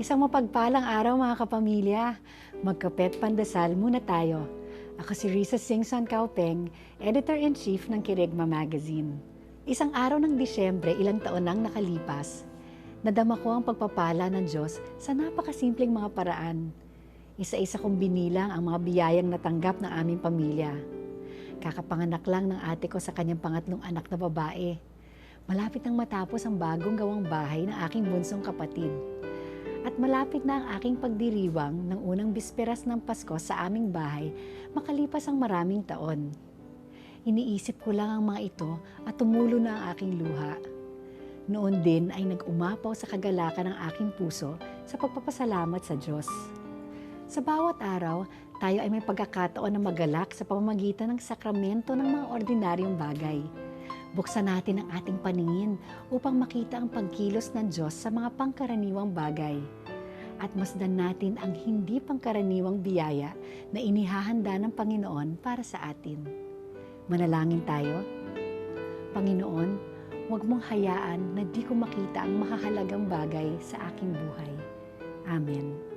Isang mapagpalang araw mga kapamilya. Magkapet pandasal muna tayo. Ako si Risa Singson Kaupeng, Editor-in-Chief ng Kirigma Magazine. Isang araw ng Disyembre, ilang taon nang nakalipas, nadama ko ang pagpapala ng Diyos sa napakasimpleng mga paraan. Isa-isa kong binilang ang mga biyayang natanggap ng aming pamilya. Kakapanganak lang ng ate ko sa kanyang pangatlong anak na babae. Malapit nang matapos ang bagong gawang bahay ng aking bunsong kapatid. Malapit na ang aking pagdiriwang ng unang bisperas ng Pasko sa aming bahay makalipas ang maraming taon. Iniisip ko lang ang mga ito at tumulo na ang aking luha. Noon din ay nag-umapaw sa kagalakan ng aking puso sa pagpapasalamat sa Diyos. Sa bawat araw, tayo ay may pagkakataon na magalak sa pamamagitan ng sakramento ng mga ordinaryong bagay. Buksan natin ang ating paningin upang makita ang pagkilos ng Diyos sa mga pangkaraniwang bagay. At masdan natin ang hindi pangkaraniwang biyaya na inihahanda ng Panginoon para sa atin. Manalangin tayo. Panginoon, huwag mong hayaan na di ko makita ang mahahalagang bagay sa aking buhay. Amen.